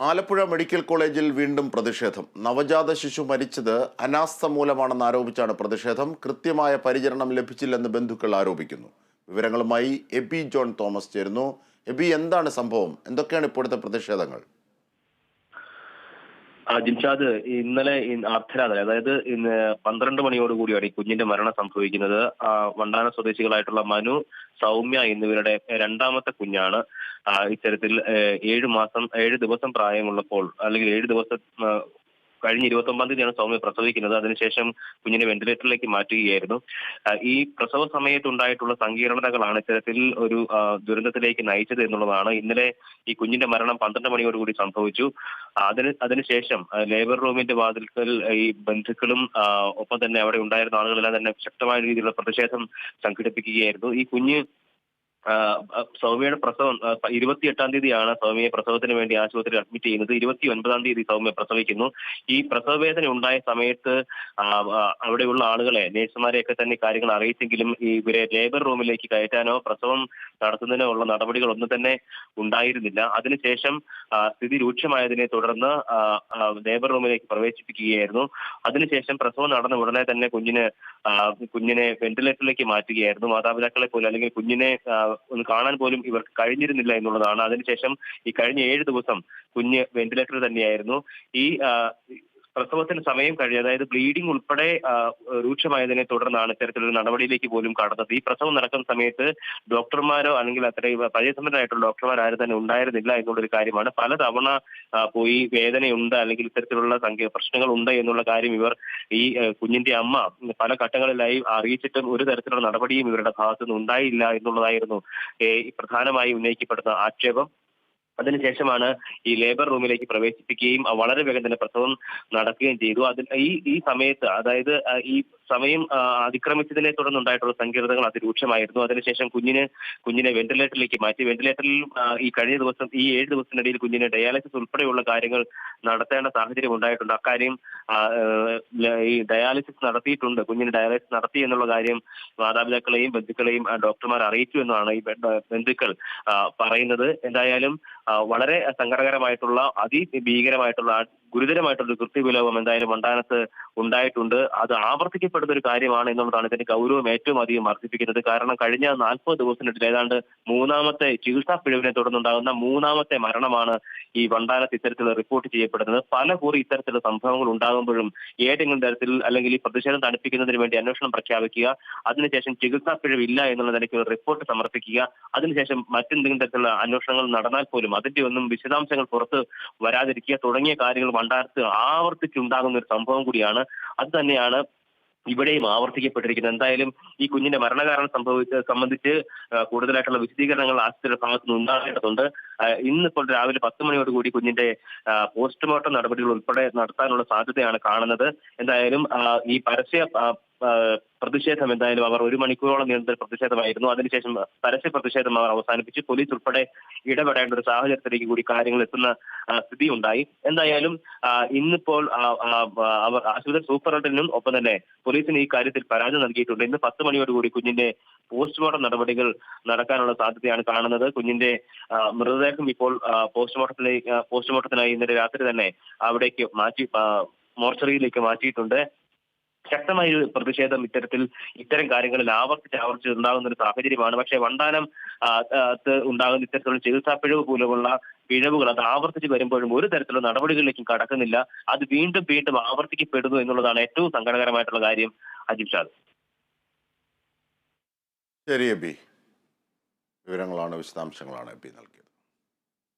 Alappuzha medical കോളേജിൽ വീണ്ടും പ്രതിഷേധം. നവജാത ശിശു മരിച്ചത് അനാസ്ഥ മൂലമാണെന്ന് ആരോപിച്ചാണ് പ്രതിഷേധം. കൃത്യമായ പരിചരണം ലഭിച്ചില്ലെന്ന് ബന്ധുക്കൾ ആരോപിക്കുന്നു. വിവരങ്ങളുമായി എബി ജോൺ തോമസ് ചേരുന്നു. എബി എന്താണ് സംഭവം? എന്തൊക്കെയാണ് ഇപ്പോഴത്തെ പ്രതിഷേധങ്ങൾ? ജിൻഷാദ് ഇന്നലെ അർദ്ധരാത്രി അതായത് ഇന്ന് പന്ത്രണ്ട് മണിയോടുകൂടിയാണ് ഈ കുഞ്ഞിന്റെ മരണം സംഭവിക്കുന്നത്. വണ്ടാന സ്വദേശികളായിട്ടുള്ള മനു സൗമ്യ എന്നിവരുടെ രണ്ടാമത്തെ കുഞ്ഞാണ്. ഇത്തരത്തിൽ ഏഴ് മാസം ഏഴ് ദിവസം പ്രായമുള്ളപ്പോൾ അല്ലെങ്കിൽ ഏഴ് ദിവസം കഴിഞ്ഞ ഇരുപത്തി ഒമ്പതാം തീയതിയാണ് സൗമ്യ പ്രസവിക്കുന്നത്. അതിനുശേഷം കുഞ്ഞിനെ വെന്റിലേറ്ററിലേക്ക് മാറ്റുകയായിരുന്നു. ഈ പ്രസവ സമയത്ത് ഉണ്ടായിട്ടുള്ള സങ്കീർണതകളാണ് ഇത്തരത്തിൽ ഒരു ദുരന്തത്തിലേക്ക് നയിച്ചത് എന്നുള്ളതാണ്. ഇന്നലെ ഈ കുഞ്ഞിന്റെ മരണം പന്ത്രണ്ട് മണിയോടുകൂടി സംഭവിച്ചു. അതിന് അതിനുശേഷം ലേബർ റൂമിന്റെ വാതിൽക്കൽ ഈ ബന്ധുക്കളും ഒപ്പം തന്നെ അവിടെ ഉണ്ടായിരുന്ന ആളുകളെല്ലാം തന്നെ ശക്തമായ രീതിയിലുള്ള പ്രതിഷേധം സംഘടിപ്പിക്കുകയായിരുന്നു. ഈ കുഞ്ഞ് സൗമ്യയുടെ പ്രസവം ഇരുപത്തിയെട്ടാം തീയതിയാണ് സൗമ്യയെ പ്രസവത്തിന് വേണ്ടി ആശുപത്രിയിൽ അഡ്മിറ്റ് ചെയ്യുന്നത്. ഇരുപത്തി ഒൻപതാം തീയതി സൗമ്യ പ്രസവിക്കുന്നു. ഈ പ്രസവവേദന ഉണ്ടായ സമയത്ത് അവിടെയുള്ള ആളുകളെ നേഴ്സുമാരെയൊക്കെ തന്നെ കാര്യങ്ങൾ അറിയിച്ചെങ്കിലും ഇവരെ ലേബർ റൂമിലേക്ക് കയറ്റാനോ പ്രസവം നടത്തുന്നതിനോ ഉള്ള നടപടികൾ ഒന്നും തന്നെ ഉണ്ടായിരുന്നില്ല. അതിനുശേഷം സ്ഥിതി രൂക്ഷമായതിനെ തുടർന്ന് ലേബർ റൂമിലേക്ക് പ്രവേശിപ്പിക്കുകയായിരുന്നു. അതിനുശേഷം പ്രസവം നടന്ന ഉടനെ തന്നെ കുഞ്ഞിന് കുഞ്ഞിനെ വെന്റിലേറ്ററിലേക്ക് മാറ്റുകയായിരുന്നു. മാതാപിതാക്കളെ പോലും അല്ലെങ്കിൽ കുഞ്ഞിനെ ഒന്ന് കാണാൻ പോലും ഇവർക്ക് കഴിഞ്ഞിരുന്നില്ല എന്നുള്ളതാണ്. അതിനുശേഷം ഈ കഴിഞ്ഞ ഏഴ് ദിവസം കുഞ്ഞ് വെന്റിലേറ്ററിൽ തന്നെയായിരുന്നു. ഈ പ്രസവത്തിന് സമയം കഴിഞ്ഞ് അതായത് ബ്ലീഡിംഗ് ഉൾപ്പെടെ രൂക്ഷമായതിനെ തുടർന്നാണ് ഇത്തരത്തിലൊരു നടപടിയിലേക്ക് പോലും കടന്നത്. ഈ പ്രസവം നടക്കുന്ന സമയത്ത് ഡോക്ടർമാരോ അല്ലെങ്കിൽ അത്രയും പരിചയസമ്പന്നരായിട്ടുള്ള ഡോക്ടർമാർ ആരും തന്നെ ഉണ്ടായിരുന്നില്ല എന്നുള്ളൊരു കാര്യമാണ്. പലതവണ തവണ പോയി വേദനയുണ്ട് അല്ലെങ്കിൽ ഇത്തരത്തിലുള്ള സംഖ്യ പ്രശ്നങ്ങൾ ഉണ്ട് എന്നുള്ള കാര്യം ഇവർ ഈ കുഞ്ഞിന്റെ അമ്മ പല ഘട്ടങ്ങളിലായി അറിയിച്ചിട്ടും ഒരു തരത്തിലുള്ള നടപടിയും ഇവരുടെ ഭാഗത്തുനിന്ന് ഉണ്ടായില്ല എന്നുള്ളതായിരുന്നു പ്രധാനമായി ഉന്നയിക്കപ്പെടുന്ന ആക്ഷേപം. അതിനുശേഷമാണ് ഈ ലേബർ റൂമിലേക്ക് പ്രവേശിപ്പിക്കുകയും വളരെ വേഗം തന്നെ പ്രസവം നടക്കുകയും ചെയ്തു. അതിൽ ഈ ഈ സമയത്ത് അതായത് ഈ സമയം അതിക്രമിച്ചതിനെ തുടർന്നുണ്ടായിട്ടുള്ള സങ്കീർണതകൾ അതിരൂക്ഷമായിരുന്നു. അതിനുശേഷം കുഞ്ഞിന് കുഞ്ഞിനെ വെന്റിലേറ്ററിലേക്ക് മാറ്റി. വെന്റിലേറ്ററിൽ ഈ കഴിഞ്ഞ ദിവസം ഈ ഏഴ് ദിവസത്തിനിടയിൽ കുഞ്ഞിന് ഡയാലിസിസ് ഉൾപ്പെടെയുള്ള കാര്യങ്ങൾ നടത്തേണ്ട സാഹചര്യം ഉണ്ടായിട്ടുണ്ട്. അക്കാര്യം ഈ ഡയാലിസിസ് നടത്തിയിട്ടുണ്ട്. കുഞ്ഞിന് ഡയാലിസിസ് നടത്തി എന്നുള്ള കാര്യം മാതാപിതാക്കളെയും ബന്ധുക്കളെയും ഡോക്ടർമാർ അറിയിച്ചു എന്നാണ് ഈ ബന്ധുക്കൾ പറയുന്നത്. എന്തായാലും വളരെ സങ്കടകരമായിട്ടുള്ള അതിഭീകരമായിട്ടുള്ള ഗുരുതരമായിട്ടുള്ള കൃത്യവിലോപം എന്തായാലും മണ്ടാനത്ത് ഉണ്ടായിട്ടുണ്ട്. അത് ആവർത്തിക്കപ്പെടുന്ന ഒരു കാര്യമാണ് എന്നുള്ളതാണ് ഇതിന്റെ ഗൗരവം ഏറ്റവും അധികം വർദ്ധിപ്പിക്കുന്നത്. കാരണം കഴിഞ്ഞ നാൽപ്പത് ദിവസത്തിനിടയിൽ ഏതാണ്ട് മൂന്നാമത്തെ ചികിത്സാ പിഴവിനെ തുടർന്നുണ്ടാകുന്ന മൂന്നാമത്തെ മരണമാണ് ഈ വണ്ടാനത്ത് ഇത്തരത്തിൽ റിപ്പോർട്ട് ചെയ്യപ്പെടുന്നത്. പല കുറി ഇത്തരത്തിലുള്ള സംഭവങ്ങൾ ഉണ്ടാകുമ്പോഴും ഏതെങ്കിലും തരത്തിൽ അല്ലെങ്കിൽ ഈ പ്രതിഷേധം തണുപ്പിക്കുന്നതിന് വേണ്ടി അന്വേഷണം പ്രഖ്യാപിക്കുക അതിനുശേഷം ചികിത്സാ പിഴവില്ല എന്നുള്ള നിലയ്ക്ക് ഒരു റിപ്പോർട്ട് സമർപ്പിക്കുക അതിനുശേഷം മറ്റെന്തെങ്കിലും തരത്തിലുള്ള അന്വേഷണങ്ങൾ നടന്നാൽ പോലും അതിന്റെ ഒന്നും വിശദാംശങ്ങൾ പുറത്ത് വരാതിരിക്കുക തുടങ്ങിയ കാര്യങ്ങൾ വണ്ടാനത്ത് ആവർത്തിച്ചുണ്ടാകുന്ന ഒരു സംഭവം കൂടിയാണ്. അത് തന്നെയാണ് ഇവിടെയും ആവർത്തിക്കപ്പെട്ടിരിക്കുന്നത് എന്തായാലും ഈ കുഞ്ഞിന്റെ മരണകാരണം സംഭവിച്ച സംബന്ധിച്ച് കൂടുതലായിട്ടുള്ള വിശദീകരണങ്ങൾ ആശുപത്രിയുടെ ഭാഗത്തു നിന്ന് ഉണ്ടാകേണ്ടതുണ്ട്. ഇന്നിപ്പോൾ രാവിലെ പത്ത് മണിയോടുകൂടി കുഞ്ഞിന്റെ പോസ്റ്റ്മോർട്ടം നടപടികൾ ഉൾപ്പെടെ നടത്താനുള്ള സാധ്യതയാണ് കാണുന്നത്. എന്തായാലും ഈ പരസ്യ പ്രതിഷേധം എന്തായാലും അവർ ഒരു മണിക്കൂറോളം നീണ്ട പ്രതിഷേധമായിരുന്നു. അതിനുശേഷം പരസ്യ പ്രതിഷേധം അവർ അവസാനിപ്പിച്ച്. പോലീസ് ഉൾപ്പെടെ ഇടപെടേണ്ട ഒരു സാഹചര്യത്തിലേക്ക് കൂടി കാര്യങ്ങൾ എത്തുന്ന സ്ഥിതി ഉണ്ടായി എന്തായാലും ഇന്നിപ്പോൾ അവർ ആശുപത്രി സൂപ്രണ്ടിനും ഒപ്പം തന്നെ പോലീസിന് ഈ കാര്യത്തിൽ പരാതി നൽകിയിട്ടുണ്ട്. ഇന്ന് പത്ത് മണിയോടുകൂടി കുഞ്ഞിന്റെ പോസ്റ്റ്മോർട്ടം നടപടികൾ നടക്കാനുള്ള സാധ്യതയാണ് കാണുന്നത്. കുഞ്ഞിന്റെ മൃതദേഹം ഇപ്പോൾ പോസ്റ്റ്മോർട്ടത്തിലേക്ക് പോസ്റ്റ്മോർട്ടത്തിനായി ഇന്നലെ രാത്രി തന്നെ അവിടേക്ക് മാറ്റി മോർച്ചറിയിലേക്ക് മാറ്റിയിട്ടുണ്ട്. ശക്തമായ ഒരു പ്രതിഷേധം ഇത്തരത്തിൽ ഇത്തരം കാര്യങ്ങളിൽ ആവർത്തിച്ച് ആവർത്തിച്ച് ഉണ്ടാകുന്ന ഒരു സാഹചര്യമാണ്. പക്ഷേ വണ്ടാനം ഉണ്ടാകുന്ന ഇത്തരത്തിലുള്ള ചികിത്സാ പിഴവ് പോലുള്ള പിഴവുകൾ അത് ആവർത്തിച്ച് വരുമ്പോഴും ഒരു തരത്തിലുള്ള നടപടികളിലേക്കും കടക്കുന്നില്ല. അത് വീണ്ടും വീണ്ടും ആവർത്തിക്കപ്പെടുന്നു എന്നുള്ളതാണ് ഏറ്റവും സങ്കടകരമായിട്ടുള്ള കാര്യം അജിത് ഷാദ് ശരി എബി. വിവരങ്ങളാണ് വിശദാംശങ്ങളാണ് എബി നൽകിയത്.